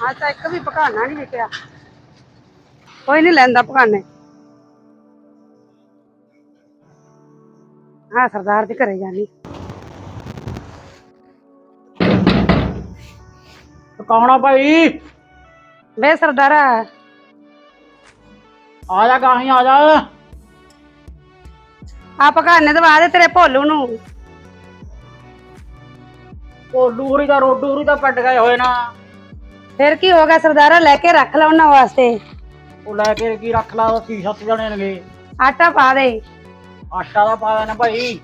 ਹਾਂ ਤਾਂ ਇੱਕ ਵੀ ਪਕਾਨਾ ਨਹੀਂ ਵਿਕਿਆ ਕੋਈ ਨਹੀਂ ਲੈਂਦਾ ਪਕਾਨੇ ਹਾਂ ਸਰਦਾਰ ਦੇ ਘਰੇ ਜਾਨੀ। ਕੌਣਾ ਭਾਈ? ਵੇ ਸਰਦਾਰਾ। ਆ ਜਾ ਗਾਹੀਂ ਆ ਜਾ। ਆ ਪਕਾਨੇ ਦਵਾ ਦੇ ਤੇਰੇ ਭੋਲੂ ਨੂੰ। ਉਹ ਡੂਰੀ ਦਾ ਰੋਡੂਰੀ ਦਾ ਪੱਟ ਗਏ ਹੋਏ ਨਾ। ਫਿਰ ਕੀ ਹੋ ਗਿਆ ਸਰਦਾਰਾ? ਲੈ ਕੇ ਰੱਖ ਲਾ ਉਹਨਾਂ ਵਾਸਤੇ। ਉਹ ਲੈ ਕੇ ਕੀ ਰੱਖ ਲਾ? ਉਹ ਛੇ ਸੱਤ ਜਣੇ ਨੇਗੇ। ਆਟਾ ਪਾ ਦੇ। ਆਟਾ ਦਾ ਪਾ ਦੇਣਾ ਭਾਈ।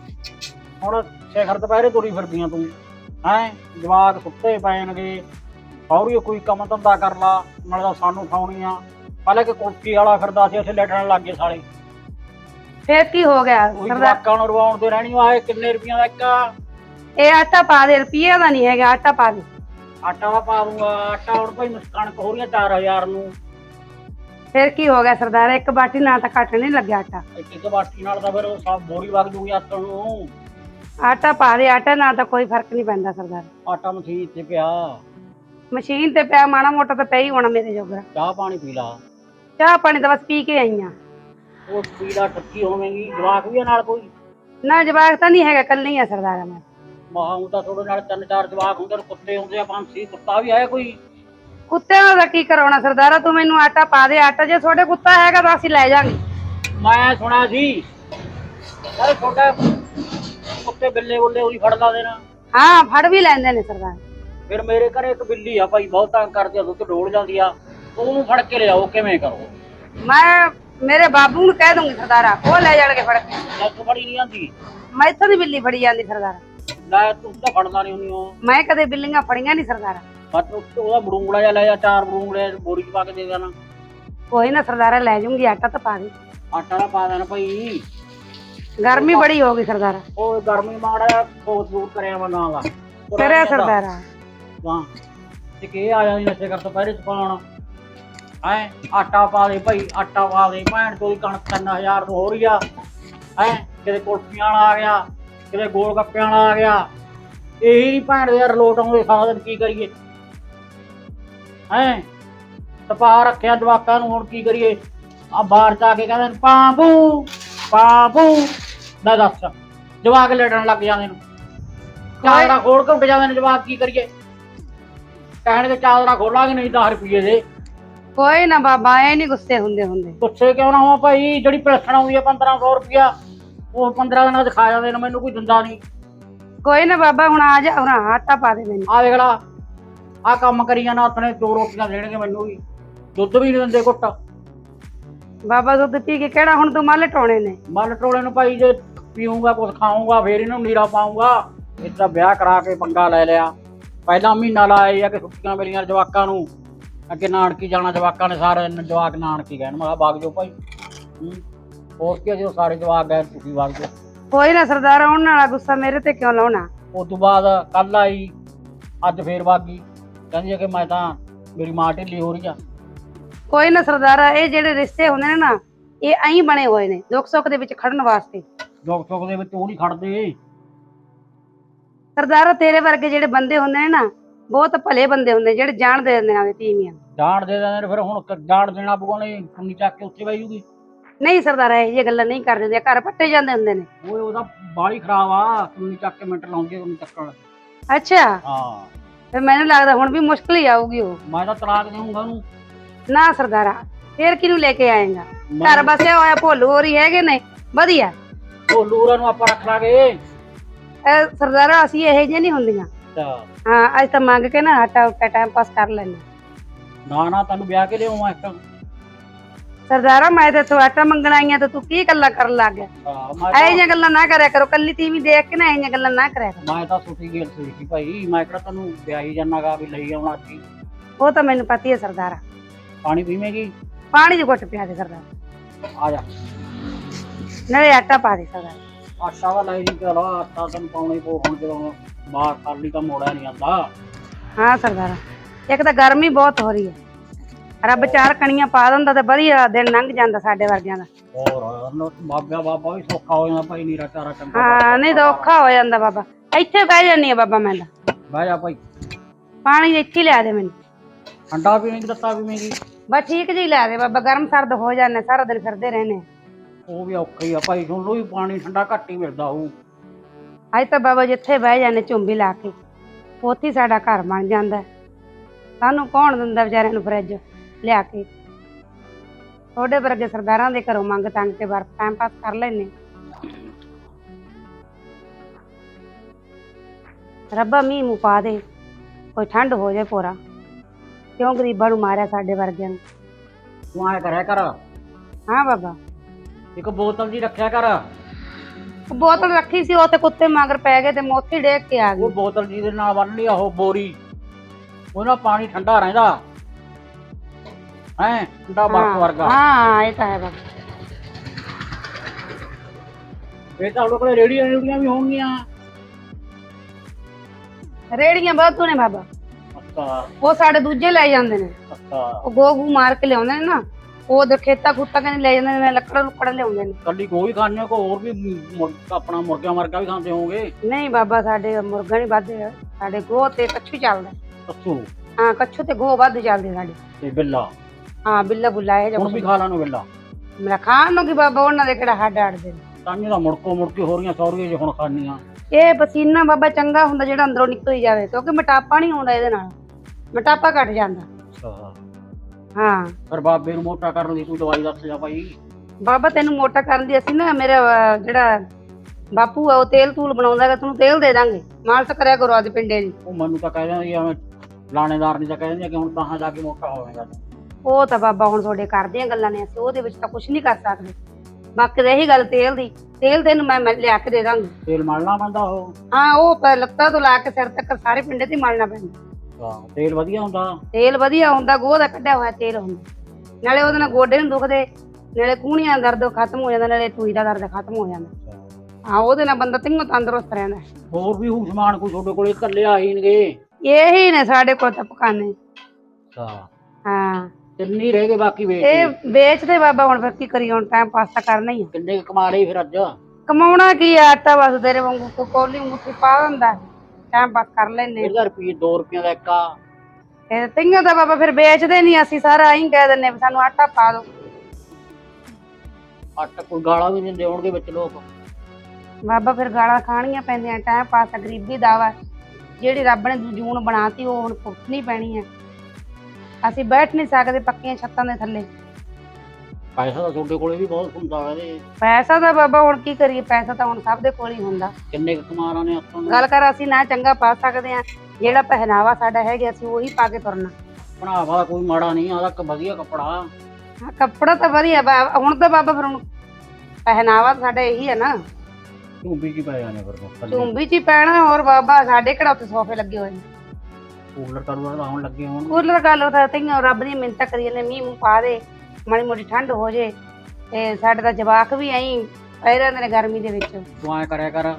ਹੁਣ ਸਿਖਰ ਦੁਪਹਿਰੇ ਤੁਰੀ ਫਿਰਦੀਆਂ ਤੂੰ। ਹੈ? ਜਵਾਕ ਸੁੱਤੇ ਪੈਣਗੇ ਸੌਰੀ ਕੋਈ ਕੰਮ ਧੰਦਾ ਕਰ ਲਾ। ਨਾਲੇ ਤਾਂ ਸਾਨੂੰ ਖਾਉਣੀਆਂ ਪਹਿਲੇ ਕਿ ਕੋਠੀ ਵਾਲਾ ਫਿਰਦਾ ਸੀ ਇੱਥੇ ਲੈਟਣ ਲੱਗ ਗਏ ਸਾਲੇ। ਫਿਰ ਕੀ ਹੋ ਗਿਆ ਸਰਦਾਰ? ਜਵਾਕਾਂ ਨੂੰ ਰਵਾਉਣ ਤੇ ਰਹਿਣੀ ਆਏ ਕਿੰਨੇ ਰੁਪਈਆਂ ਦਾ ਇੱਕ? ਇਹ ਆਟਾ ਪਾ ਦੇ ਰੁਪਈਏ ਦਾ ਨਹੀਂ ਹੈਗਾ। ਆਟਾ ਪਾ ਦੇ। ਆਟਾ ਵਾ ਪਾ ਦੂੰਗਾ ਆਟਾ ਹੁਣ ਭਾਈ ਕਣਕ ਹੋ ਰਹੀ 4000 ਨੂੰ। ਫਿਰ ਕੀ ਹੋ ਗਿਆ ਸਰਦਾਰਾ ਇੱਕ ਬਾਟੀ ਨਾਲ ਤਾਂ ਘੱਟ ਨਹੀਂ ਲੱਗਿਆ ਆਟਾ। ਇੱਕ ਇੱਕ ਬਾਟੀ ਨਾਲ ਤਾਂ ਫਿਰ ਉਹ ਸਭ ਬੋਰੀ ਵਗ ਦੂਗੀ ਆਟਾ ਨੂੰ। ਆਟਾ ਪਾ ਦੇ ਆਟਾ ਨਾਲ ਤਾਂ ਕੋਈ ਫ਼ਰਕ ਨਹੀਂ ਪੈਂਦਾ ਸਰਦਾਰ। ਆਟਾ ਮਸ਼ੀਨ ਤੇ ਪਿਆ। ਮਸ਼ੀਨ ਤੇ ਪਿਆ ਮਾੜਾ ਮੋਟਾ ਤਾਂ ਪਿਆ ਹੀ ਹੋਣਾ ਮੇਰੇ ਜੋਗਰਾ ਚਾਹ ਪਾਣੀ ਪੀ ਲਾ। ਚਾਹ ਪਾਣੀ ਤਾਂ ਬਸ ਪੀ ਕੇ ਆਈ ਆਂ। ਉਹ ਪੀਲਾ ਟੱਕੀ ਹੋਵੇਂਗੀ ਜਵਾਕ ਵੀ ਆ ਨਾਲ ਕੋਈ? ਨਾ ਜਵਾਕ ਤਾਂ ਨਹੀਂ ਹੈਗਾ ਕੱਲੀ ਆ ਸਰਦਾਰਾ ਮੈਂ। ਮਾਂ ਤਾਂ ਤੁਹਾਡੇ ਨਾਲ ਤਿੰਨ ਚਾਰ ਜਵਾਕ ਹੁੰਦੇ ਨੇ ਕੁੱਤੇ ਹੁੰਦੇ ਆ ਪੰਜ ਛੇ ਕੁੱਤਾ ਵੀ ਹੈ ਕੋਈ? ਕੁੱਤਿਆਂ ਦਾ ਕੀ ਕਰਾਉਣਾ ਸਰਦਾਰਾ ਤੂੰ ਮੈਨੂੰ ਆਟਾ ਪਾ ਦੇ ਆਟਾ ਜੇ ਤੁਹਾਡੇ ਕੁੱਤਾ ਹੈਗਾ ਤਾਂ ਅਸੀਂ ਲੈ ਜਾਾਂਗੇ। ਮੈਂ ਸੁਣਿਆ ਸੀ ਯਾਰ ਛੋਟਾ ਕੁੱਤੇ ਬਿੱਲੇ ਬੁੱਲੇ ਉਹੀ ਫੜਦਾ ਦੇਣਾ। ਹਾਂ ਫੜ ਵੀ ਲੈਂਦੇ ਨੇ ਸਰਦਾਰ। ਫਿਰ ਮੇਰੇ ਘਰੇ ਇੱਕ ਬਿੱਲੀ ਆ ਭਾਈ ਬਹੁਤ ਤੰਗ ਕਰਦੀ ਆ ਦੁੱਧ ਡੋਲ ਜਾਂਦੀ ਆ। ਉਹਨੂੰ ਫੜ ਕੇ ਲਿਆਓ ਕਿਵੇਂ ਕਰੋ? ਮੈਂ ਮੇਰੇ ਬਾਬੂ ਨੂੰ ਕਹਿ ਦੂੰਗੀ ਸਰਦਾਰਾ ਉਹ ਲੈ ਜਾਣਗੇ ਫੜ ਕੇ। ਲੱਕ ਫੜੀ ਨਹੀਂ ਜਾਂਦੀ। ਮੈਂ ਇੱਥੋਂ ਦੀ ਬਿੱਲੀ ਫੜੀ ਜਾਂਦੀ ਸਰਦਾਰਾ। ਲੈ ਤੂੰ ਤਾਂ ਫੜਦਾ ਨਹੀਂ ਹੁੰਦੀ ਉਹ। ਮੈਂ ਕਦੇ ਬਿੱਲੀਆਂ ਫੜੀਆਂ ਨਹੀਂ ਸਰਦਾਰਾ। ਬਸ ਉਹ- ਉਹਦਾ ਮਰੂੰਗੜਾ ਜਿਹਾ ਲੈ ਜਾ ਚਾਰ ਮਰੂੰਗੜੇ ਬੋਰੀ ਚ ਪਾ ਕੇ ਦੇ ਦੇਣਾ। ਕੋਈ ਨਾ ਸਰਦਾਰਾ ਲੈ ਜਾਊਂਗੀ ਆਟਾ ਤਾਂ ਪਾ ਦੇ। ਆਟਾ ਨਾ ਪਾ ਦੇਣਾ ਭਾਈ। ਗਰਮੀ ਬੜੀ ਹੋ ਗਈ ਸਰਦਾਰਾ। ਉਹ ਗਰਮੀ ਮਾੜਾ ਬਹੁਤ ਦੂਰ ਕਰਿਆ ਵਾ ਨਾ ਦਾ। ਕਰਿਆ ਸਰਦਾਰਾ। ਵਾਹ ਤੇ ਕੀ ਆ ਜਾਂਦੀ ਨਸ਼ੇ ਕਰ ਤੋਂ ਪਹਿਰੇ ਚ ਪਾਉਣ। ਹੈ ਆਟਾ ਪਾ ਦੇ ਭਾਈ ਆਟਾ ਪਾ ਦੇ। ਭੈਣ ਚੋਦੀ ਕਣਕ 3000 ਨੂੰ ਹੋ ਰਹੀ ਆ। ਹੈ ਕਿਤੇ ਕੁਲਫੀਆਂ ਵਾਲਾ ਆ ਗਿਆ। ਕਿਤੇ ਗੋਲ ਗੱਪਿਆਂ ਵਾਲਾ ਆ ਗਿਆ। ਇਹੀ ਨਹੀਂ ਭੈਣ ਦੇ ਯਾਰ ਲੋਟ ਆਉਂਦੇ ਸਾਰਾ ਦਿਨ ਕੀ ਕਰੀਏ। ਹੈ? ਤਪਾ ਰੱਖਿਆ ਜਵਾਕਾਂ ਨੂੰ ਹੁਣ ਕੀ ਕਰੀਏ? ਆ ਬਾਹਰ ਜਾ ਕੇ ਕਹਿੰਦੇ ਨੇ ਪਾਪੂ ਪਾਪੂ ਦੱਸ ਜਵਾਕ ਲੜਨ ਲੱਗ ਜਾਂਦੇ ਨੇ। ਚਾਦਰਾ ਖੋਲ ਕੇ ਉੱਡ ਜਾਂਦੇ ਨੇ ਜਵਾਕ ਕੀ ਕਰੀਏ? ਕਹਿਣਗੇ ਚਾਦਰਾ ਖੋਲਾਂਗੇ ਨਹੀਂ 10 ਰੁਪਏ ਦੇ। ਕੋਈ ਨਾ ਬਾਬਾ ਐ ਨਹੀਂ ਗੁੱਸੇ ਹੁੰਦੇ ਹੁੰਦੇ ਗੁੱਸੇ ਕਿਉਂ ਨਾ ਹੋਵਾਂ ਭਾਈ? ਜਿਹੜੀ ਪੈਸਣ ਆਉਂਦੀ ਹੈ 1500 ਰੁਪਿਆ ਉਹ 15 ਦਿਨਾਂ ਚ ਖਾ ਜਾਂਦੇ ਨੇ ਮੈਨੂੰ ਕੋਈ ਦਿੰਦਾ ਨਹੀਂ। ਕੋਈ ਨਾ ਬਾਬਾ ਹੁਣ ਆ ਜਾ ਹੁਣ ਆਟਾ ਪਾ ਦੇ ਮੈਨੂੰ। ਆ ਦੇਖ ਲਾ ਆ ਕੰਮ ਕਰੀ ਜਾਣਾ ਆਪਣੇ ਦੋ ਰੋਟੀਆਂ ਦੇਣਗੇ ਮੈਨੂੰ ਵੀ। ਦੁੱਧ ਵੀ ਨਹੀਂ ਦਿੰਦੇ ਘੁੱਟ। ਬਾਬਾ ਦੁੱਧ ਪੀ ਕੇ ਕਿਹੜਾ ਹੁਣ ਤੂੰ ਮੱਲ ਟਾਉਣੇ ਨੇ? ਮੱਲ ਟੋਲੇ ਨੂੰ ਭਾਈ ਜੇ ਪੀਊਂਗਾ ਕੁਝ ਖਾਊਂਗਾ ਫੇਰ ਇਹਨੂੰ ਨੀਰਾ ਪਾਊਂਗਾ। ਇਦਾਂ ਵਿਆਹ ਕਰਾ ਕੇ ਪੰਗਾ ਲੈ ਲਿਆ। ਪਹਿਲਾ ਮਹੀਨਾ ਲਾਇਆ ਆ ਕਿ ਛੁੱਟੀਆਂ ਮੇਰੀਆਂ ਜਵਾਕਾਂ ਨੂੰ। ਅੱਗੇ ਨਾਨਕੀ ਜਾਣਾ ਜਵਾਕਾਂ ਨੇ ਸਾਰੇ ਜਵਾਕ ਨਾਨਕੀ ਗਏ ਨੇ ਮੈਂ ਕਿਹਾ ਵਗ ਜਾਓ ਭਾਈ। ਹੋਰ ਕੀ ਆ, ਜਦੋਂ ਸਾਰੇ ਜਵਾਕ ਗਏ ਤੁਸੀਂ ਵਗ ਕੋਈ ਨਾ ਸਰਦਾਰ ਉਹਨਾਂ ਵਾਲਾ ਗੁੱਸਾ ਮੇਰੇ ਤੇ ਕਿਉਂ ਲਾਉਣਾ? ਉਸ ਤੋਂ ਬਾਅਦ ਕੱਲ ਆਈ ਅੱਜ ਫੇਰ ਵਾਗੀ ਕਹਿੰਦੀ ਆ ਕਿ ਮੈਂ ਤਾਂ ਮੇਰੀ ਮਾਂ ਢਿੱਲੀ ਹੋ ਰਹੀ ਆ। ਕੋਈ ਨਾ ਸਰਦਾਰਾ ਇਹ ਜਿਹੜੇ ਰਿਸ਼ਤੇ ਹੁੰਦੇ ਨੇ ਨਾ ਇਹ ਐਂ ਬਣੇ ਹੋਏ ਨੇ ਦੁੱਖ ਸੁੱਖ ਦੇ ਵਿੱਚ ਖੜਨ ਵਾਸਤੇ। ਦੁੱਖ ਸੁੱਖ ਦੇ ਵਿੱਚ ਉਹ ਨਹੀਂ ਖੜਦੇ। ਸਰਦਾਰਾ ਤੇਰੇ ਵਰਗੇ ਜਿਹੜੇ ਬੰਦੇ ਹੁੰਦੇ ਨੇ ਨਾ ਬਹੁਤ ਭਲੇ ਬੰਦੇ ਹੁੰਦੇ ਜਿਹੜੇ ਜਾਣਦੇ ਹੁੰਦੇ ਨੇ ਤੀਵੀਆਂ ਜਾਣ ਦੇ ਦਿੰਦੇ ਨੇ ਫਿਰ ਹੁਣ ਕ- ਜਾਣ ਦੇਣਾ ਪਊਗਾ ਨੇ ਕੁੰਨੀ ਚੱਕ ਕੇ ਉੱਥੇ ਬਹਿ ਜੂਗੀ। ਨਹੀਂ ਸਰਦਾਰਾ ਇਹ ਜਿਹੀਆਂ ਗੱਲਾਂ ਨਹੀਂ ਕਰ ਦਿੰਦੇ ਘਰ ਪੱਟੇ ਜਾਂਦੇ ਹੁੰਦੇ ਨੇ। ਉਹ ਉਹਦਾ ਬਾਲੀ ਖਰਾਬ ਆ ਕੁੰਨੀ ਚੱਕ ਕੇ ਮਿੰਟ ਲਾਉਂਦੀ ਉਹਨੂੰ ਚੱਕਣ ਅੱਛਾ। ਹਾਂ। ਫਿਰ ਮੈਨੂੰ ਲੱਗਦਾ ਹੁਣ ਵੀ ਮੁਸ਼ਕਲ ਹੀ ਆਊਗੀ ਉਹ। ਮੈਂ ਤਾਂ ਤਲਾਕ ਦੇਵਾਂਗਾ ਉਹਨੂੰ। ਨਾ ਸਰਦਾਰਾ ਫੇਰ ਕਿਹਨੂੰ ਲੈ ਕੇ ਆਏਗਾ? ਘਰ ਬਸਿਆ ਹੋਇਆ ਭੋਲੂ ਹੋਰੀ ਹੈਗੇ ਨੇ ਵਧੀਆ। ਉਹ ਲੂਰਾਂ ਨੂੰ ਆਪਾਂ ਰੱਖ ਲਾਂਗੇ। ਇਹ ਸਰਦਾਰਾ ਅਸੀਂ ਇਹੋ ਜਿਹੇ ਨਹੀਂ ਹੁੰਦੀਆਂ। ਅੱਛਾ। ਹਾਂ ਅੱਜ ਤਾਂ ਮੰਗ ਕੇ ਨਾ ਆਟਾ ਉਟਾ ਟਾਈਮ ਪਾਸ ਕਰ ਲੈਂਦੇ। ਨਾ ਨਾ ਤੈਨੂੰ ਵਿਆਹ ਕੇ ਲਿਆਵਾਂ ਇੱਕ। ਸਰਦਾਰਾ ਮੈਂ ਤੇ ਇੱਥੋਂ ਆਟਾ ਮੰਗਣ ਆਈ ਆ ਤੇ ਤੂੰ ਕੀ ਗੱਲਾਂ ਕਰਨ ਲੱਗ ਗਿਆ? ਹਾਂ, ਮੈਂ ਤਾਂ ਜਿਹੀਆਂ ਗੱਲਾਂ ਨਾ ਕਰਿਆ ਕਰੋ ਕੱਲੀ ਤੀਵੀਂ ਦੇਖ ਕੇ ਨਾ ਜਿਹੀਆਂ ਗੱਲਾਂ ਨਾ ਕਰਿਆ ਕਰੋ। ਮੈਂ ਤਾਂ ਸੁੱਤੀ ਗੇਲ ਸੀ ਸੀ ਭਾਈ ਮੈਂ ਕਿਹੜਾ ਤੈਨੂੰ ਵਿਆਹੀ ਜਾਣਾਗਾ ਵੀ ਲਈ ਆਉਣਾ ਸੀ। ਉਹ ਤਾਂ ਮੈਨੂੰ ਪਤੀ ਹੈ ਸਰਦਾਰਾ। ਪਾਣੀ ਪੀਵੇਂਗੀ? ਪਾਣੀ ਦੀ ਘੁੱਟ ਪਿਆ ਦੇ ਸਰਦਾਰ। ਆ ਜਾ। ਨਾਲੇ ਆਟਾ ਪਾ ਦੇ ਸਰਦਾਰ। ਆਟਾ ਵਾ ਲੈ ਜੀ ਚਲੋ ਆਟਾ ਤੈਨੂੰ ਪਾਉਣਾ ਹੀ ਪਊ ਹੁਣ ਜਦੋਂ ਬਾਹਰ ਖਾਲੀ ਤਾਂ ਮੋੜਿਆ ਨਹੀਂ ਜਾਂਦਾ ਹਾਂ ਸਰਦਾਰਾ ਇੱਕ ਤਾਂ ਗਰਮੀ ਬਹੁਤ ਹੋ ਰਹੀ ਹੈ। ਰੱਬ ਚਾਰ ਕਣੀਆਂ ਪਾ ਦਿੰਦਾ ਤੇ ਵਧੀਆ ਦਿਨ ਲੰਘ ਜਾਂਦਾ ਸਾਡੇ ਵਰਗਿਆਂ ਦਾ। ਹੋਰ ਬਾਬਾ ਬਾਬਾ ਵੀ ਸੌਖਾ ਹੋ ਜਾਂਦਾ ਭਾਈ ਨੀਰਾ ਚਾਰਾ ਚੰਗਾ ਹਾਂ ਨਹੀਂ ਤਾਂ ਔਖਾ ਹੋ ਜਾਂਦਾ ਬਾਬਾ। ਇੱਥੇ ਬਹਿ ਜਾਨੀ ਆ ਬਾਬਾ ਮੈਂ ਤਾਂ। ਬਹਿ ਜਾ ਭਾਈ। ਪਾਣੀ ਇੱਥੇ ਲਿਆ ਦੇ ਮੈਨੂੰ। ਠੰਡਾ ਪੀਵੇਂਗੀ ਲੱਤਾ ਪੀਵੇਂਗੀ ਬਸ ਠੀਕ ਜੀ ਲੈ ਦੇ ਬਾਬਾ ਗਰਮ ਸਰਦ ਹੋ ਜਾਂਦੇ ਸਾਰਾ ਦਿਨ ਫਿਰਦੇ ਰਹਿੰਦੇ ਉਹ ਵੀ ਔਖਾ ਹੀ ਆ ਭਾਈ ਸੁਣ ਲੋ ਵੀ ਪਾਣੀ ਠੰਡਾ ਘੱਟ ਹੀ ਮਿਲਦਾ ਹੋਊ ਅੱਜ ਤਾਂ ਬਾਬਾ ਜਿੱਥੇ ਬਹਿ ਜਾਂਦੇ ਝੁੰਬੀ ਲਾ ਕੇ ਉੱਥੇ ਸਾਡਾ ਘਰ ਬਣ ਜਾਂਦਾ। ਸਾਨੂੰ ਕੌਣ ਦਿੰਦਾ ਵਿਚਾਰਿਆਂ ਨੂੰ ਫਰਿੱਜ ਲਿਆ ਕੇ। ਤੁਹਾਡੇ ਵਰਗੇ ਸਰਦਾਰਾਂ ਦੇ ਘਰੋਂ ਮੰਗ ਤੰਗ ਕੇ ਵਰਤ ਟਾਈਮ ਪਾਸ ਕਰ ਲੈਨੇ ਰੱਬਾ ਮੀਂਹ ਪਾ ਦੇ ਕੋਈ ਠੰਡ ਹੋ ਜਾਏ ਪੂਰਾ। ਕਿਉਂ ਗਰੀਬਾਂ ਨੂੰ ਮਾਰਿਆ ਸਾਡੇ ਵਰਗਿਆਂ ਨੂੰ? ਤੂੰ ਐ ਕਰਿਆ ਕਰ। ਹਾਂ ਬਾਬਾ। ਇੱਕ ਬੋਤਲ ਜੀ ਰੱਖਿਆ ਕਰ। ਉਹ ਬੋਤਲ ਰੱਖੀ ਸੀ ਉਹ ਤੇ ਕੁੱਤੇ ਮਗਰ ਪੈ ਗਏ ਤੇ ਮੋਥੀ ਡੇਕ ਕੇ ਆ ਉਹ ਗਈ। ਬੋਤਲ ਜੀ ਦੇ ਨਾਲ ਬੰਨ ਲਈ ਉਹ ਬੋਰੀ। ਉਹ ਨਾਲ ਪਾਣੀ ਠੰਡਾ ਰਹਿੰਦਾ। ਹੈ ਠੰਡਾ ਬਰਫ ਹਾਂ, ਵਰਗਾ। ਹਾਂ ਇਹ ਤਾਂ ਹੈ ਬਾਬਾ। ਇਹ ਤਾਂ ਉਹਦੇ ਕੋਲੇ ਰੇੜੀਆਂ ਰੇੜੀਆਂ ਵੀ ਹੋਣਗੀਆਂ। ਰੇੜੀਆਂ ਬਹੁਤ ਨੇ ਬਾਬਾ। ਅੱਛਾ। ਉਹ ਸਾਡੇ ਦੂਜੇ ਲੈ ਜਾਂਦੇ ਨੇ। ਅੱਛਾ। ਉਹ ਗੋਗੂ ਮਾਰ ਕੇ ਲਿਆਉਂਦੇ ਨੇ ਨਾ। ਉਹ ਉਧਰ ਖੇਤਾਂ ਖੂਤਾਂ ਕਹਿੰਦੇ ਲੈ ਜਾਂਦੇ ਨੇ ਲੱਕੜਾਂ ਲੁੱਕੜਾਂ ਲਿਆਉਂਦੇ ਨੇ। ਕੱਲੀ ਗੋਹੀ ਖਾਣੇ ਕੋ ਹੋਰ ਵੀ ਮੁਰ- ਆਪਣਾ ਮੁਰਗਾ ਮਰਗਾ ਵੀ ਖਾਂਦੇ ਹੋਵੋਗੇ? ਨਹੀਂ ਬਾਬਾ ਸਾਡੇ ਮੁਰਗਾ ਨਹੀਂ ਵੱਧਦੇ। ਸਾਡੇ ਗੋਹ ਤੇ ਕੱਛੂ ਚੱਲਦਾ। ਕੱਸੂ ਹਾਂ ਕੱਛੂ ਤੇ ਗੋਹ ਵੱਧ ਚੱਲਦੇ ਸਾਡੇ। ਤੇ ਬਿੱਲਾ? ਹਾਂ ਬਿੱਲਾ ਬੁੱਲਾ ਇਹ ਹੁਣ ਵੀ ਖਾ ਲਾਂਗੇ ਬਿੱਲਾ। ਮੇਰਾ ਖਾਣ ਨੂੰ ਕੀ ਬਾਬਾ ਉਹਨਾਂ ਦੇ ਕਿਹੜਾ ਹੱਡ ਅੜਦੇ ਨੇ। ਤਾਂ ਦਾ ਮੁੜਕੋ ਮੁੜਕੀ ਹੋ ਰਹੀਆਂ ਸੌਰੀਆਂ ਜੇ ਹੁਣ ਖਾਣੀਆਂ ਇਹ ਪਸੀਨਾ ਬਾਬਾ ਚੰਗਾ ਹੁੰਦਾ ਜਿਹੜਾ ਅੰਦਰੋਂ ਨਿਕਲ ਜਾਵੇ ਕਿਉਂਕਿ ਮੋਟਾਪਾ ਨਹੀਂ ਆਉਂਦਾ ਇਹਦੇ ਨਾਲ। ਮੋਟਾਪਾ ਘਟ ਜਾਂਦਾ। ਅੱਛਾ। ਹਾਂ। ਪਰ ਬਾਬੇ ਨੂੰ ਮੋਟਾ ਕਰਨ ਦੀ ਕੋਈ ਦਵਾਈ ਦੱਸ ਜਾ ਭਾਈ। ਬਾਬਾ ਤੈਨੂੰ ਮੋਟਾ ਕਰਨ ਦੀ ਅਸੀਂ ਨਾ ਮੇਰਾ ਅਹ, ਜਿਹੜਾ ਬਾਪੂ ਆ ਉਹ ਤੇਲ ਤੂਲ ਬਣਾਉਂਦਾ ਹੈਗਾ ਤੈਨੂੰ ਤੇਲ ਦੇ ਦਾਂਗੇ। ਮਾਲਸ਼ ਕਰਿਆ ਕਰੋ ਅੱਜ ਪਿੰਡੇ ਦੀ। ਉਹ ਮੈਨੂੰ ਤਾਂ ਕਹਿ ਦਿੰਦੇ ਐਵੇਂ ਲਾਣੇਦਾਰ ਨਹੀਂ ਤਾਂ ਕਹਿ ਦਿੰਦੇ ਕਿ ਹੁਣ ਤਾਂ ਜਾ ਕੇ ਮੋਟਾ ਹੋਵੇਗਾ। ਤੂੰ ਉਹ ਤਾਂ ਬਾਬਾ ਹੁਣ ਤੁਹਾਡੇ ਘਰ ਦੀਆਂ ਗੱਲਾਂ ਨੇ ਅਸੀਂ ਉਹਦੇ ਵਿੱਚ ਤਾਂ ਕੁਝ ਨਹੀਂ ਕਰ ਸਕਦੇ। ਬਾਕੀ ਰਹੀ ਗੱਲ ਤੇਲ ਦੀ ਤੇਲ ਤੈਨੂੰ ਮੈਂ ਮੈਂ ਲਿਆ ਕੇ ਦੇ ਦਾਂਗੀ। ਤੇਲ ਮਲਣਾ ਪੈਂਦਾ ਉਹ? ਹਾਂ ਉਹ ਪ- ਲੱਤਾਂ ਤੋਂ ਲਾ ਕੇ ਸਿਰ ਤੱਕ ਸਾਰੇ ਪਿੰਡੇ ਤੇ ਹੀ ਮਲਣਾ ਪੈਂਦਾ। ਹਾਂ ਤੇਲ ਵਧੀਆ ਹੁੰਦਾ? ਤੇਲ ਵਧੀਆ ਹੁੰਦਾ ਗੋਹ ਦਾ ਕੱਢਿਆ ਹੋਇਆ ਤੇਲ ਹੁੰਦਾ। ਨਾਲੇ ਉਹਦੇ ਨਾਲ ਗੋਡੇ ਨੂੰ ਦੁਖਦੇ ਨਾਲੇ ਕੂਹਣੀਆਂ ਦਾ ਦਰਦ ਖਤਮ ਹੋ ਜਾਂਦਾ ਨਾਲੇ ਟੂਈ ਦਾ ਦਰਦ ਖਤਮ ਹੋ ਜਾਂਦਾ। ਹਾਂ ਉਹਦੇ ਨਾਲ ਬੰਦਾ ਤਿੰਨੋਂ ਤੰਦਰੁਸਤ ਰਹਿੰਦਾ। ਹੋਰ ਵੀ ਹੂ ਸਮਾਨ ਕੋਈ ਤੁਹਾਡੇ ਕੋਲੇ ਇਕੱਲੇ ਆਈ ਨੇਗੇ? ਇਹੀ ਨੇ ਸਾਡੇ ਕੋਲ ਤਾਂ ਪਕਾਨੇ। ਅੱਛਾ। ਹਾਂ। ਤਿੰਨ ਰਹਿ ਗਏ ਬਾਕੀ ਵੇਚ ਇਹ ਵੇਚਦੇ ਬਾਬਾ ਹੁਣ ਫਿਰ ਕੀ ਕਰੀ ਹੁਣ ਟਾਈਮ ਪਾਸ ਤਾਂ ਕਰਨਾ ਹੀ ਆ। ਕਿੰਨੇ ਕੁ ਕਮਾ ਲਏ ਫਿਰ ਅੱਜ? ਕਮਾਉਣਾ ਕੀ ਆ ਆਟਾ ਬਸ ਤੇਰੇ ਵਾਂਗੂ ਕੋ ਕੋਲੀ ਮੁੱਠੀ ਪਾ ਦਿੰਦਾ। ਟਾਈਮ ਪਾਸ ਕਰ ਲੈਨੇ ਇਹਦਾ ਰੁਪਏ 2 ਰੁਪਏ ਦਾ ਇੱਕ ਆ। ਤੇ ਤਿੰਗਾ ਤਾਂ ਬਾਬਾ ਫਿਰ ਵੇਚਦੇ ਨਹੀਂ ਅਸੀਂ ਸਾਰਾ ਐਂ ਕਹਿ ਦਿੰਨੇ ਵੀ ਸਾਨੂੰ ਆਟਾ ਪਾ ਦਿਓ। ਆਟਾ ਕੋਈ ਗਾਲਾਂ ਵੀ ਦਿੰਦੇ ਹੋਣਗੇ ਵਿੱਚ ਲੋਕ। ਬਾਬਾ ਫਿਰ ਗਾਲਾਂ ਖਾਣੀਆਂ ਪੈਂਦੀਆਂ ਟਾਈਮ ਪਾਸ ਆ, ਗਰੀਬੀ ਦਾ ਵਾ। ਜਿਹੜੀ ਰੱਬ ਨੇ ਜੂਨ ਬਣਾਤੀ ਉਹ ਹੁਣ ਭੁਗਤਣੀ ਪੈਣੀ ਹੈ ਅਸੀਂ ਬੈਠ ਨਹੀਂ ਸਕਦੇ ਪੱਕੀਆਂ ਛੱਤਾਂ ਦੇ ਥੱਲੇ। ਪੈਸਾ ਤਾਂ ਤੁਹਾਡੇ ਕੋਲੇ ਵੀ ਬਹੁਤ ਹੁੰਦਾ ਵੈਸੇ ਪੈਸਾ ਤਾਂ ਬਾਬਾ ਹੁਣ ਕੀ ਕਰੀਏ? ਪੈਸਾ ਤਾਂ ਹੁਣ ਸਭ ਦੇ ਕੋਲ ਹੀ ਹੁੰਦਾ। ਕਿੰਨੇ ਕੁ ਕਮਾਰਾਂ ਨੇ ਨੂੰ? ਗੱਲ ਕਰ ਅਸੀਂ ਨਾ ਚੰਗਾ ਪਾ ਸਕਦੇ ਆ ਜਿਹੜਾ ਪਹਿਨਾਵਾ ਸਾਡਾ ਹੈਗਾ ਅਸੀਂ ਉਹੀ ਪਾ ਕੇ ਤੁਰਨਾ। ਬਣਾਵਾ ਕੋਈ ਮਾੜਾ ਨਹੀਂ ਆਦਾ ਵਧੀਆ ਕੱਪੜਾ। ਹਾਂ, ਕੱਪੜਾ ਤਾਂ ਵਧੀਆ ਬਾ- ਹੁਣ ਤਾਂ ਬਾਬਾ ਫਿਰ ਹੁਣ ਪਹਿਨਾਵਾ ਤਾਂ ਸਾਡਾ ਇਹੀ ਹੈ ਨਾ। ਝੂੰਬੀ ਕੀ ਪੈ ਜਾਣੇ ਫਿਰ ਥੱਲੇ ਝੁੰਬੀ ਚ ਹੀ ਪੈਣਾ ਹੋਰ ਬਾਬਾ ਸਾਡੇ ਕਿਹੜਾ ਉੱਥੇ ਸੋਫੇ ਲੱਗੇ ਹੋਏ ਨੇ? ਕੂਲਰ ਕਰੂਲਰ ਲਾਉਣ ਲੱਗੇ ਹੋਣ। ਕੂਲਰ ਗੱਲ ਤਾਂ ਤਈਆਂ ਰੱਬ ਦੀ ਮਿੰਨਤਾਂ ਕਰੀ ਜਾਂਦੇ ਮੀਂਹ ਮੂੰਹ ਪਾ ਦੇ ਮਾੜੀ ਮੋਟੀ ਠੰਡ ਹੋ ਜੇ ਤੇ ਸਾਡੇ ਤਾਂ ਜਵਾਕ ਵੀ ਐਂ ਪੈ ਰਹਿੰਦੇ ਨੇ ਗਰਮੀ ਦੇ ਵਿੱਚ। ਤੂੰ ਐ ਕਰਿਆ ਕਰ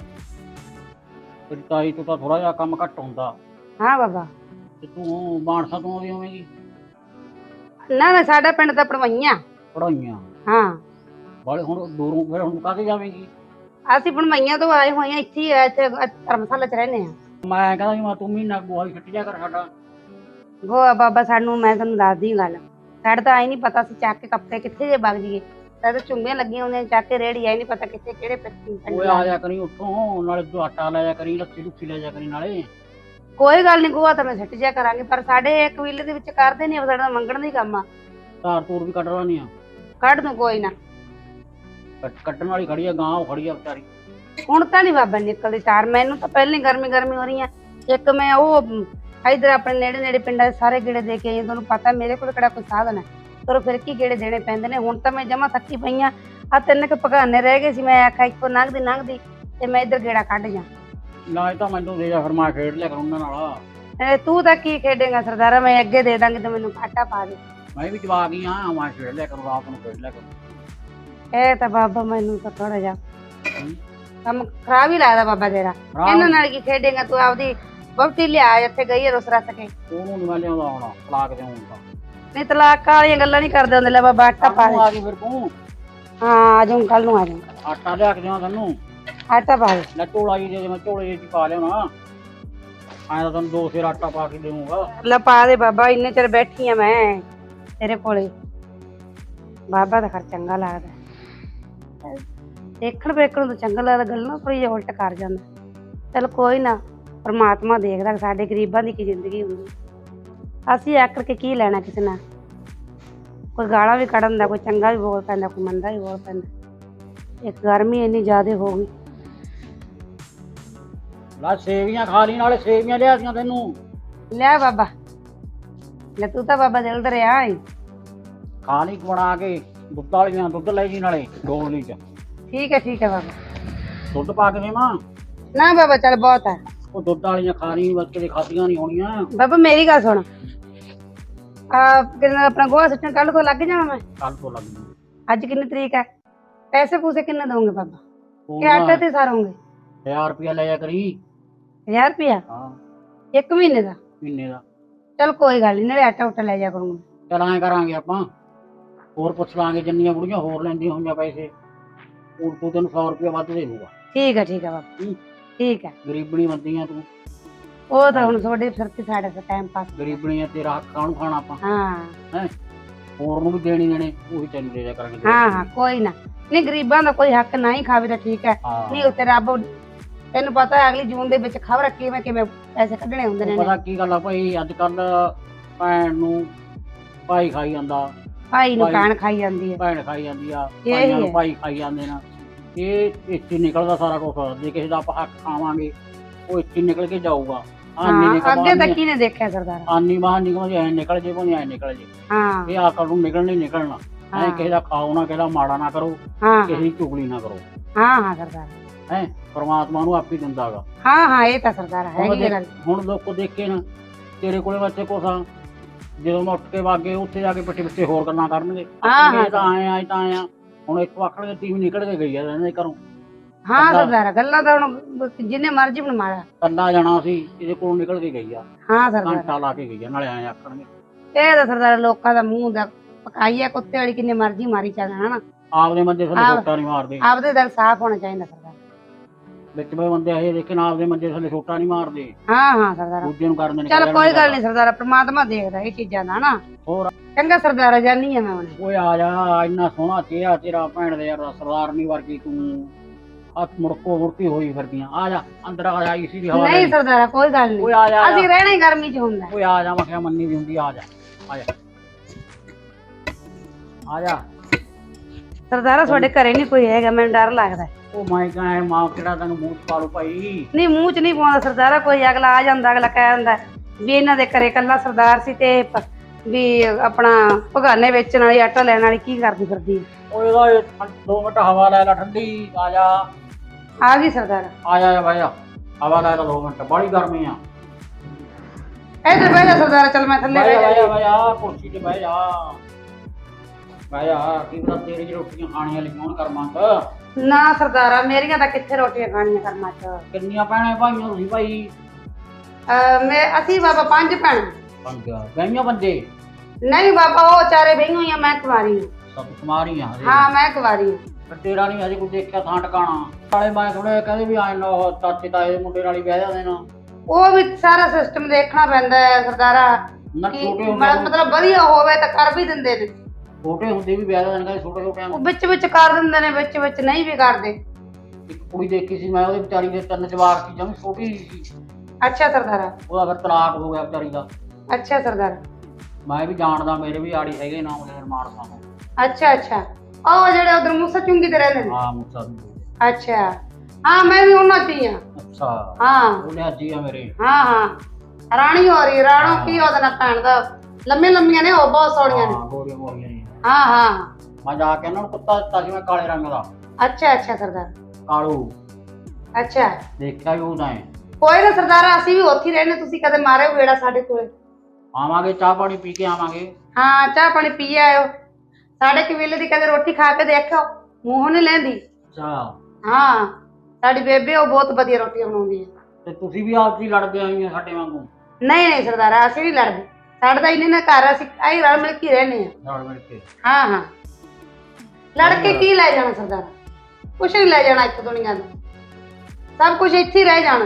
ਤੇਰੀ ਤਾਈ ਤੋਂ ਤਾਂ ਥੋੜਾ ਜਿਹਾ ਕੰਮ ਘੱਟ ਹੁੰਦਾ। ਹਾਂ ਬਾਬਾ। ਤੇ ਤੂੰ ਬਾਣਸਾ ਤੋਂ ਆਉਂਦੀ ਹੋਵੇਂਗੀ? ਨਾ ਨਾ ਸਾਡਾ ਪਿੰਡ ਤਾਂ ਪੜਵਈਆਂ ਪੜਾਈਆਂ ਹਾਂ। ਬਾਲੇ ਹੁਣ ਦੂਰੋਂ ਫਿਰ ਹੁਣ ਕਾਹਤੇ ਜਾਵੇਂਗੀ? ਅਸੀਂ ਪੜਵਈਆਂ ਤੋਂ ਆਏ ਹੋਏ ਆ ਇੱਥੇ ਹੀ ਆ, ਇੱਥੇ ਧਰਮਸ਼ਾਲਾ ਚ ਰਹਿੰਦੇ ਆ ਮੈਂ ਕਹਿੰਦਾ ਸੀ ਮੈਂ ਤੂੰ ਮਹੀਨਾ ਗੋਹਾ ਛੱਟ ਜਾ ਕਰ ਸਾਡਾ। ਗੋਆ ਬਾਬਾ ਸਾਨੂੰ ਮੈਂ ਤੁਹਾਨੂੰ ਦੱਸਦੀ ਗੱਲ। ਸਾਡੇ ਤਾਂ ਆਈ ਨਹੀਂ ਪਤਾ ਸੀ ਚੱਕ ਕੇ ਕੱਪੜੇ ਕਿੱਥੇ ਜੇ ਵਗ ਜੀਏ ਸਾਡੇ ਤਾਂ ਚੁੰਮੀਆਂ ਲੱਗੀਆਂ ਹੁੰਦੀਆਂ ਚੱਕ ਕੇ ਰੇੜੀ ਆਈ ਨਹੀਂ ਪਤਾ ਕਿੱਥੇ ਕਿਹੜੇ ਪਿੰਡ ਓਏ ਆ ਜਾ ਕਰੀ ਉੱਥੋਂ ਨਾਲੇ ਤੂੰ ਆਟਾ ਲੈ ਜਾ ਕਰੀ ਲੱਸੀ ਲੁੱਸੀ ਲੈ ਜਾ ਕਰੀ ਨਾਲੇ। ਕੋਈ ਗੱਲ ਨਹੀਂ ਗੋਆ ਤਾਂ ਮੈਂ ਸਿੱਟ ਜਿਆ ਕਰਾਂਗੇ ਪਰ ਸਾਡੇ ਇੱਕ ਵੀਲੇ ਦੇ ਵਿੱਚ ਕਰਦੇ ਨਹੀਂ ਸਾਡਾ ਤਾਂ ਮੰਗਣ ਦਾ ਹੀ ਕੰਮ ਆ। ਧਾਰ ਤੂਰ ਵੀ ਕੱਢ ਲੈਣੀ ਆ। ਕੱਢ ਦੂੰ ਕੋਈ ਨਾ। ਕੱਟ- ਕੱਟਣ ਵਾਲੀ ਖੜੀ ਆ ਗਾਂ ਉਹ ਖੜੀ ਆ ਵਿਚਾਰੀ। ਹੁਣ ਤਾਂ ਨਹੀਂ ਬਾਬਾ ਨਿਕਲਦੀ ਚਾਰ ਮੈਨੂੰ ਤਾਂ ਪਹਿਲਾਂ ਹੀ ਗਰਮੀ ਗਰਮੀ ਹੋ ਰਹੀ ਆ। ਇੱਕ ਮੈਂ ਉਹ ਇਧਰ ਆਪਣੇ ਨੇੜੇ ਨੇੜੇ ਪਿੰਡਾਂ ਦੇ ਸਾਰੇ ਗੇੜੇ ਦੇ ਕੇ ਆਈ ਹਾਂ। ਤੁਹਾਨੂੰ ਪਤਾ ਮੇਰੇ ਕੋਲ ਕਿਹੜਾ ਕੋਈ ਸਾਧਨ ਹੈ ਪਰ ਫਿਰ ਕੀ ਗੇੜੇ ਦੇਣੇ ਪੈਂਦੇ ਨੇ? ਹੁਣ ਤਾਂ ਮੈਂ ਜਮਾ ਥੱਕੀ ਪਈ ਆ। ਆ ਤਿੰਨ ਕੁ ਪਕਾਨੇ ਰਹਿ ਗਏ ਸੀ ਮੈਂ ਆਖਿਆ ਇੱਥੋਂ ਲੰਘਦੀ ਲੰਘਦੀ ਤੇ ਮੈਂ ਇੱਧਰ ਗੇੜਾ ਕੱਢ ਜਾ। ਨਾ ਇਹ ਤਾਂ ਮੈਨੂੰ ਦੇ ਜਾ ਫਿਰ ਮੈਂ ਖੇਡ ਲਿਆ ਕਰ ਉਹਨਾਂ ਨਾਲ। ਇਹ ਤੂੰ ਤਾਂ ਕੀ ਖੇਡੇਗਾ ਸਰਦਾਰਾ? ਮੈਂ ਅੱਗੇ ਦੇ ਦਾਂਗੀ ਤੇ ਮੈਨੂੰ ਆਟਾ ਪਾ ਦੇ। ਮੈਂ ਵੀ ਜਵਾ ਗਈ ਆ ਮੈਂ ਖੇਡ ਲਿਆ ਕਰੂੰ ਰਾਤ ਨੂੰ ਖੇਡ ਲਿਆ ਕਰੂੰ ਇਹ ਤਾਂ ਬਾਬਾ ਮੈਨੂੰ ਤਾਂ ਥੋੜਾ ਹੂੰ। ਕੰਮ ਖਰਾਬ ਹੀ ਲੱਗਦਾ ਬਾਬਾ ਤੇਰਾ। ਰਾਤ ਇਹਨਾਂ ਨਾਲ ਕੀ ਖੇਡੇਗਾ ਤੂੰ ਆਪਦੀ ਬਹੁਤੀ ਲਿਆ ਇੱਥੇ ਗਈ ਹੈ ਰੁਸ ਰਸ ਕੇ। ਉਹਨੂੰ ਨੀ ਮੈਂ ਲਿਆਉਂਦਾ ਆਉਣਾ ਤਲਾਕ ਦੇਉਂਗਾ ਨਹੀਂ ਤਲਾਕ ਵਾਲੀਆਂ ਗੱਲਾਂ ਨਹੀਂ ਕਰਦੇ ਹੁੰਦੇ ਲੈ ਬਾਬਾ ਆਟਾ ਪਾ ਦੇ। ਆ ਗਈ ਫਿਰ ਤੂੰ। ਹਾਂ ਆ ਜਾਊਂ ਕੱਲ ਨੂੰ ਆ ਜਾਊਂ। ਆਟਾ ਲਿਆ ਕੇ ਦੇਵਾਂ ਤੈਨੂੰ। ਆਟਾ ਪਾ ਦੇ। ਲੈ ਝੋਲਾ ਜੀ ਦੇ ਦੇ ਮੈਂ ਝੋਲੇ ਜੀ ਪਾ ਲਿਆਉਣਾ। ਆਇਆ ਤਾਂ ਤੈਨੂੰ ਦੋ ਸਿਰ ਆਟਾ ਪਾ ਕੇ ਦੇਵਾਂਗਾ ਲੈ ਪਾ ਦੇ ਬਾਬਾ ਇੰਨੇ ਚਿਰ ਬੈਠੀ ਆ ਮੈਂ ਤੇਰੇ ਕੋਲੇ। ਬਾਬਾ ਦਾ ਖਰ ਚੰਗਾ ਲੱਗਦਾ। ਦੇਖਣ ਵੇਖਣ ਨੂੰ ਤਾਂ ਚੰਗਾ ਲੱਗਦਾ ਗੱਲਾਂ ਥੋੜੀ ਜਿਹਾ ਉਲਟ ਕਰ ਜਾਂਦਾ। ਚਲ ਕੋਈ ਨਾ ਪਰਮਾਤਮਾ ਦੇਖਦਾ ਸਾਡੇ ਗਰੀਬਾਂ ਦੀ ਕੀ ਜ਼ਿੰਦਗੀ ਹੁੰਦੀ। ਅਸੀਂ ਆਕਰ ਕੇ ਕੀ ਲੈਣਾ ਕਿਸੇ ਨਾਲ? ਕੋਈ ਗਾਲਾਂ ਵੀ ਕੱਢਣ ਦਾ ਕੋਈ ਚੰਗਾ ਵੀ ਬੋਲ ਪੈਂਦਾ ਕੋਈ ਮੰਦਾ ਵੀ ਬੋਲ ਪੈਂਦਾ। ਇੱਕ ਗਰਮੀ ਇੰਨੀ ਜ਼ਿਆਦਾ ਹੋ ਗਈ। ਲੈ ਸੇਵੀਆਂ ਖਾ ਲਈ ਨਾਲੇ ਸੇਵੀਆਂ ਲਿਆਦੀਆਂ ਤੈਨੂੰ। ਲੈ ਬਾਬਾ। ਲੈ ਤੂੰ ਤਾਂ ਬਾਬਾ ਦਿਲ ਦਰਿਆ ਏ। ਖਾ ਲਈ ਬਣਾ ਕੇ ਦੁੱਧ ਵਾਲੀਆਂ ਦੁੱਧ ਲੈ ਜੀ ਨਾਲੇ ਡੋਲਣੀ ਚ। ਠੀਕ ਹੈ ਠੀਕ ਹੈ ਬਾਬਾ। ਦੁੱਧ ਪਾ ਕੇ ਦੇਵਾਂ? ਨਾ ਬਾਬਾ ਚੱਲ ਬਹੁਤ ਹੈ। ਉਹ ਦੁੱਧ ਵਾਲੀਆਂ ਖਾ ਲਈ ਬੱਚੇ ਦੇ ਖਾਦੀਆਂ ਨਹੀਂ ਹੋਣੀਆਂ। ਬਾਬਾ ਮੇਰੀ ਗੱਲ ਸੁਣ। ਆ ਕਿੰਨਾ ਆਪਣਾ ਗੋਹਾ ਸੱਟਣ ਕੱਲ ਤੋਂ ਲੱਗ ਜਾਵਾਂ ਮੈਂ? ਕੱਲ ਤੋਂ ਲੱਗਦੀ ਅੱਜ ਕਿੰਨੀ ਤਰੀਕ ਹੈ? ਪੈਸੇ ਪੂਸੇ ਕਿੰਨੇ ਦੋਗੇ ਬਾਬਾ? ਕਿ ਆਟੇ ਤੇ ਸਾਰੋਂਗੇ 1000 ਰੁਪਇਆ ਲੈ ਜਾ ਕਰੀ। 1000 ਰੁਪਿਆ ਹਾਂ। ਇੱਕ ਮਹੀਨੇ ਦਾ? ਮਹੀਨੇ ਦਾ। ਚਲ ਕੋਈ ਗੱਲ ਨਹੀਂ ਨਾਲੇ ਆਟਾ ਉਟਾ ਲੈ ਜਾ ਕਰੂੰਗਾ। ਚਲ ਐਂ ਕਰਾਂਗੇ ਆਪਾਂ। ਹੋਰ ਪੁੱਛ ਲਾਂਗੇ ਜਿੰਨੀਆਂ ਬੁੜੀਆਂ ਹੋਰ ਲੈਂਦੀਆਂ ਹੋਈਆਂ ਪੈਸੇ। ਉਹ ਤੂੰ ਤੈਨੂੰ 100 ਰੁਪਇਆ ਵੱਧ ਦੇ ਦੂਗਾ ਠੀਕ ਹੈ ਠੀਕ ਹੈ ਬਾਬਾ। ਹੂੰ। ਠੀਕ ਹੈ ਗਰੀਬਣੀ ਬੰਦੀ ਆ ਤੂੰ। ਉਹ ਤਾਂ ਹੁਣ ਤੁਹਾਡੇ ਸਿਰ ਤੇ ਸਾਡੇ ਤੇ ਟਾਈਮ ਪਾਸ ਗਰੀਬਣੀ ਆ ਤੇਰਾ ਹੱਕ ਕਾਹਨੂੰ ਖਾਣਾ ਆਪਾਂ। ਹਾਂ। ਹੈ? ਹੋਰ ਨੂੰ ਵੀ ਦੇਣੀ ਦੇਣੇ ਉਹੀ ਤੈਨੂੰ ਦੇ ਦਿਆ ਕਰਾਂਗੇ। ਹਾਂ ਹਾਂ ਕੋਈ ਨਾ। ਨਹੀਂ ਗਰੀਬਾਂ ਦਾ ਕੋਈ ਹੱਕ ਨਾ ਹੀ ਖਾਵੇ ਤਾਂ ਠੀਕ ਹੈ। ਹਾਂ। ਨਹੀਂ ਉੱਤੇ ਰੱਬ ਤੈਨੂੰ ਪਤਾ ਹੈ ਅਗਲੀ ਜੂਨ ਦੇ ਵਿੱਚ ਖਬਰ ਕਿਵੇਂ ਕਿਵੇਂ ਪੈਸੇ ਕੱਢਣੇ ਹੁੰਦੇ ਨੇ ਪਤਾ ਕੀ ਗੱਲ ਆ ਭਾਈ ਅੱਜ ਕੱਲ ਭੈਣ ਨੂੰ ਭਾਈ ਖਾਈ ਜਾਂਦਾ। ਭਾਈ ਨੂੰ ਭਾਈ- ਕਾਣ ਖਾਈ ਜਾਂਦੀ ਹੈ। ਭੈਣ ਖਾਈ ਜਾਂਦੀ ਆ ਇਹੀ ਭਾਈਆਂ ਨੂੰ ਹੈ। ਭਾਈ ਖਾਈ ਜਾਂਦੇ ਨੇ। ਇਹ ਇੱਥੇ ਨਿਕਲਦਾ ਸਾਰਾ ਕੁਝ ਜੇ ਕਿਸੇ ਦਾ ਆਪਾਂ ਹੱਕ ਖਾਵਾਂਗੇ ਉਹ ਇੱਥੇ ਨਿਕਲ ਕੇ ਜਾਊਗਾ। ਆਨੀ ਹਾਂ ਨਿਕਲ ਅੱਗੇ ਤਾਂ ਕਿਹਨੇ ਦੇਖਿਆ ਸਰਦਾਰ? ਆਨੀ ਬਾਹਰ ਨਿਕਲ ਜੇ ਐਂ ਨਿਕਲ ਜੇ ਭਾਵੇਂ ਐਂ ਨਿਕਲ ਜੇ। ਹਾਂ। ਇਹ ਆਕਲ ਨੂੰ ਨਿਕਲਣਾ ਹੀ ਨਿਕਲਣਾ। ਐ ਹਾਂ। ਕਿਸੇ ਦਾ ਖਾਓ ਨਾ ਕਿਸੇ ਦਾ ਮਾੜਾ ਨਾ ਕਰੋ। ਹਾਂ। ਕਿਸੇ ਦੀ ਚੁਗਲੀ ਨਾ ਕਰੋ। ਹਾਂ ਹਾਂ ਸਰਦਾਰ। ਹੈ? ਪਰਮਾਤਮਾ ਨੂੰ ਆਪ ਹੀ ਦਿੰਦਾਗਾ ਹਾਂ ਹਾਂ ਇਹ ਤਾਂ ਸਰਦਾਰ ਹੈਗੀ ਗੱਲ। ਹੁਣ ਲੋਕੋ ਦੇਖੇ ਨਾ ਤੇਰੇ ਕੋਲੇ ਬੱਚੇ ਕੋਸਾਂ ਜਦੋਂ ਮੈਂ ਉੱਠ ਕੇ ਵਾਗੇ ਉੱਥੇ ਜਾ ਕੇ ਪਿੱਛੇ ਪਿੱਛੇ ਹੋਰ ਗੱਲਾਂ ਕਰਨਗੇ। ਹਾਂ, ਇਹ ਤਾਂ ਆਏ ਆ ਇਹ ਤਾਂ ਆਏ ਆ ਹੁਣ ਇੱਕ ਆਖਣਗੇ ਟੀਮ ਨਿਕਲ ਕੇ ਗਈ ਆ ਇਹਨਾਂ ਦੇ ਘਰੋਂ। ਹਾਂ ਅੱਛਾ। ਸਰਦਾਰ ਗੱਲਾਂ ਤਾਂ ਹੁਣ ਜਿੰਨੇ ਮਰਜ਼ੀ ਬਣਵਾਇਆ ਕੱਲਾ ਜਾਣਾ ਸੀ ਇਹਦੇ ਕੋਲੋਂ ਨਿਕਲ ਕੇ ਗਈ ਆ। ਹਾਂ ਸਰਦਾਰ ਘੰਟਾ ਲਾ ਕੇ ਗਈ ਆ ਨਾਲੇ ਆਏ ਆਖਣਗੇ। ਇਹ ਤਾਂ ਸਰਦਾਰ ਲੋਕਾਂ ਦਾ ਮੂੰਹ ਦਾ ਪਕਾਈ ਹੈ ਕੁੱਤੇ ਵਾਲੀ ਕਿੰਨੇ ਮਰਜ਼ੀ ਮਾਰੀ ਚੱਲਣਾ ਹਨਾ। ਆਪਦੇ ਬੰਦੇ ਆਹ। ਛੋਟਾ ਨਹੀਂ ਮਾਰਦੇ। ਆਪਦੇ ਦਿਲ ਸਾਫ਼ ਹੋਣਾ ਚਾਹੀਦਾ ਸਰਦਾਰ ਵਿੱਚ ਬੇ ਬੰਦੇ ਇਹ ਦੇਖੇ ਨਾ ਆਪਦੇ ਬੰਦੇ ਥੱਲੇ ਛੋਟਾ ਨਹੀਂ ਮਾਰਦੇ। ਹਾਂ ਹਾਂ ਸਰਦਾਰ। ਦੂਜੇ ਨੂੰ ਕਰਨ ਦੇ ਚੱਲ ਕੋਈ ਗੱਲ ਨਹੀਂ ਸਰਦਾਰ ਪ੍ਰਮਾਤਮਾ ਦੇਖਦਾ ਇਹ ਚੀਜ਼ਾਂ ਦਾ ਨਾ। ਹੋਰ? ਚੰਗਾ ਸਰਦਾਰ ਜਾਨੀ ਆ ਮੈਂ ਹੁਣ। ਓਏ ਆ ਜਾ ਇੰਨਾ ਸੋਹਣਾ ਚਿਹਰਾ ਤੇਰਾ ਭੈਣ ਦੇ ਯਾਰ ਸਰਦਾਰਨੀ ਵਰਗੀ ਤੂੰ। ਹੱਥ ਮੁੜਕੋ ਮੁੜਕੀ ਹੋਈ ਫਿਰਦੀਆਂ। ਆ ਜਾ ਅੰਦਰ ਆ ਜਾ ਇਸੀ ਦੀ ਹਵਾ ਨਹੀਂ ਸਰਦਾਰ ਕੋਈ ਗੱਲ ਨਹੀਂ। ਓਏ ਆ ਜਾ ਆ। ਅਸੀਂ ਰਹਿਣਾ ਹੀ ਗਰਮੀ 'ਚ ਹੁੰਦਾ। ਓਏ ਆ ਜਾ ਮੈਂ ਕਿਹਾ ਮੰਨੀ ਦੀ ਹੁੰਦੀ ਆ ਜਾ ਆ ਜਾ। ਆ ਜਾ। ਸਰਦਾਰਾ ਤੁਹਾਡੇ ਘਰੇ ਨਹੀਂ ਕੋਈ ਹੈਗਾ ਮੈਨੂੰ ਡਰ ਲੱਗਦਾ। ਉਹ ਮੈਂ ਕਹਾਂ ਮਾਂ ਕਿਹੜਾ ਤੈਨੂੰ ਮੂੰਹ 'ਚ ਪਾ ਲੂ ਭਾਈ? ਨਹੀਂ ਮੂੰਹ 'ਚ ਨਹੀਂ ਪਾਉਂਦਾ ਸਰਦਾਰਾ ਕੋਈ ਅਗਲਾ ਆ ਜਾਂਦਾ ਅਗਲਾ ਕਹਿ ਦਿੰਦਾ ਵੀ ਇਹਨਾਂ ਦੇ ਘਰੇ ਕੱਲਾ ਸਰਦਾਰ ਸੀ ਤੇ ਪ- ਵੀ ਆਪਣਾ ਭਗਾਨੇ ਵੇਚਣ ਵਾਲੀ ਆਟਾ ਲੈਣ ਵਾਲੀ ਕੀ ਕਰਦੀ ਫਿਰਦੀ ਹੈ? ਓਏ ਇਹਦਾ ਇਹ ਦੋ ਮਿੰਟ ਹਵਾ ਲੈ ਲੈ ਠੰਡੀ ਆ ਜਾ। ਆ ਗਈ ਸਰਦਾਰਾ। ਆ ਜਾ ਭਾਈ ਹਵਾ ਲੈ ਲੈ ਦੋ ਮਿੰਟ ਬੜੀ ਗਰਮੀ ਆ। ਇੱਧਰ ਬਹਿ ਜਾ ਸਰਦਾਰਾ ਚੱਲ ਮੈਂ ਥੱਲੇ ਬਹਿ ਬਹਿ ਜਾ ਜਾ। ਬਹਿ ਜਾ ਕੁਰਸੀ ਤੇ ਬਹਿ ਜਾ। ਬਹਿ ਜਾ ਕੀ ਪਤਾ ਤੇਰੀ ਰੋਟੀਆਂ ਖਾਣੀਆਂ ਲਈ ਕੌਣ ਕਰ ਮੰਗ ਨਾ ਸਰਦਾਰਾ ਮੇਰੀਆਂ ਤਾਂ ਕਿੱਥੇ ਰੋਟੀਆਂ ਖਾਣੀਆਂ ਕਰਮਾਂ 'ਚ? ਕਿੰਨੀਆਂ ਭੈਣਾਂ ਭਾਈਆਂ ਤੁਸੀਂ ਭਾਈ? ਅਹ ਮੈਂ ਅਸੀਂ ਬਾਬਾ ਪੰਜ ਭੈਣ। ਪੰਜ ਗਈਆਂ ਬੰਦੇ? ਨਹੀਂ ਬਾਬਾ ਉਹ ਚਾਰੇ ਬਹੀਆਂ ਹੋਈਆਂ ਮੈਂ ਕੁਵਾਰੀ ਹਾਂ। ਸਭ ਕੁਮਾਰੀਆਂ ਹਜੇ। ਹਾਂ ਮੈਂ ਕੁਵਾਰੀ ਹਾਂ। ਪਰ ਤੇਰਾ ਨਹੀਂ ਹਜੇ ਕੋਈ ਦੇਖਿਆ ਥਾਂ ਟਿਕਾਣਾ? ਨਾਲੇ ਮੈਂ ਥੋੜੇ ਕਹਿੰਦੇ ਵੀ ਆਏ ਨਾ ਉਹ ਚਾਚੇ ਤਾਏ ਦੇ ਮੁੰਡੇ ਨਾਲ ਹੀ ਬਹਿ ਜਾਂਦੇ ਨਾ। ਉਹ ਵੀ ਸਾਰਾ ਸਿਸਟਮ ਦੇਖਣਾ ਪੈਂਦਾ ਹੈ ਸਰਦਾਰਾ। ਨਾ ਕਿ ਛੋਟੇ ਮ- ਹੁੰਦੇ ਮਤਲਬ ਵਧੀਆ ਹੋਵੇ ਤਾਂ ਕਰ ਵੀ ਦਿੰਦੇ ਨੇ। ਛੋਟੇ ਹੁੰਦੇ ਵੀ ਬਹਿ ਜਾਂਦੇ ਨੇ ਕਹਿੰਦੇ ਛੋਟੇ ਉਹ ਵਿੱਚ ਵਿੱਚ ਕਰ ਦਿੰਦੇ ਨੇ ਵਿੱਚ ਵਿੱਚ ਨਹੀਂ ਵੀ ਕਰਦੇ। ਇੱਕ ਕੁੜੀ ਦੇਖੀ ਸੀ ਮੈਂ ਉਹਦੇ ਵਿਚਾਰੀ ਦੇ ਤਿੰਨ ਜਵਾਕ ਸੀ ਜਮੀ ਛੋਟੀ ਸੀ। ਅੱਛਾ ਸਰਦਾਰਾ। ਉਹਦਾ ਫਿਰ ਤਲਾਕ ਹੋ ਗਿਆ ਵਿਚਾਰੀ ਦਾ। ਅੱਛਾ ਸਰਦਾਰਾ। ਮੈਂ ਵੀ ਜਾਣਦਾ ਮੇਰੇ ਵੀ ਆੜੀ ਹੈਗੇ ਨਾ ਉਹਦੇ ਨਿਰਮਾਣ ਸਾਹਮਣੇ। ਅੱਛਾ ਅੱਛਾ। ਉਹ ਜਿਹੜੇ ਉਧਰ ਮੂਸਾ ਚੁੰਗੀ ਤੇ ਰਹਿੰਦੇ ਨੇ? ਹਾਂ ਮੁੱਸਾ ਦੀ ਅੱਛਾ। ਹਾਂ ਮੈਂ ਵੀ ਉਹਨਾਂ ਚ ਹੀ ਹਾਂ ਅੱਛਾ। ਹਾਂ। ਉਹਨੇ ਅੱਜ ਹੀ ਆ ਮੇਰੇ। ਹਾਂ ਹਾਂ। ਰਾਣੀ ਹੋ ਰਹੀ ਰਾਣੋ ਕੀ ਉਹਦਾ ਨਾ ਭੈਣ ਦਾ? ਲੰਮੇ ਲੰਮੀਆਂ ਨੇ ਉਹ ਬਹੁਤ ਸੋਹਣੀਆਂ ਨੇ। ਹਾਂ ਗੋਰੀਆਂ ਜੀ ਹਾਂ ਹਾਂ। ਮੈਂ ਜਾ ਕੇ ਇਹਨਾਂ ਨੂੰ ਕੁੱਤਾ ਦਿੱਤਾ ਸੀ ਮੈਂ ਕਾਲੇ ਰੰਗ ਦਾ। ਅੱਛਾ ਅੱਛਾ ਸਰਦਾਰ। ਕਾਲੂ। ਅੱਛਾ। ਦੇਖਿਆ ਵੀ ਉਹਦਾ ਹੈ ਕੋਈ ਨਾ ਸਰਦਾਰਾ ਅਸੀਂ ਵੀ ਉੱਥੇ ਹੀ ਰਹਿੰਦੇ ਤੁਸੀਂ ਕਦੇ ਮਾਰਿਓ ਵੇੜਾ ਸਾਡੇ ਕੋਲੇ। ਆਵਾਂਗੇ ਚਾਹ ਪਾਣੀ ਪੀ ਕੇ ਆਵਾਂਗੇ। ਹਾਂ ਚਾਹ ਪਾਣੀ ਪੀ ਆਇਓ। ਸਾਡੇ ਕਬੀਲੇ ਦੀ ਕਦੇ ਰੋਟੀ ਖਾ ਕੇ ਦੇਖਿਓ ਮੂੰਹੋਂ ਨਹੀਂ ਲੈਂਦੀ। ਅੱਛਾ। ਹਾਂ ਸਾਡੀ ਬੇਬੇ ਉਹ ਬਹੁਤ ਵਧੀਆ ਰੋਟੀਆਂ ਬਣਾਉਂਦੀ ਹੈ। ਤੇ ਤੁਸੀਂ ਵੀ ਆਪ ਜੀ ਲੜਦੇ ਆਈਆਂ ਸਾਡੇ ਵਾਂਗੂ? ਨਹੀਂ ਨਹੀਂ ਸਰਦਾਰਾ ਅਸੀਂ ਨਹੀਂ ਲੜਦੇ। ਸਾਡਾ ਇੰਨੇ ਨਾ ਘਰ ਅਸੀਂ ਆਈ ਰਲ ਮਿਲ ਕੇ ਹੀ ਰਹਿੰਦੇ ਲੜ ਮਿਲ ਕੇ। ਹਾਂ ਹਾਂ। ਹਾਂ ਲੜ ਕੇ ਕੀ ਲੈ ਜਾਣਾ ਸਰਦਾਰਾ? ਕੁਛ ਨਹੀਂ ਲੈ ਜਾਣਾ ਇੱਕ ਦੁਨੀਆ ਦਾ ਸਭ ਕੁਝ ਇੱਥੇ ਹੀ ਰਹਿ ਜਾਣਾ।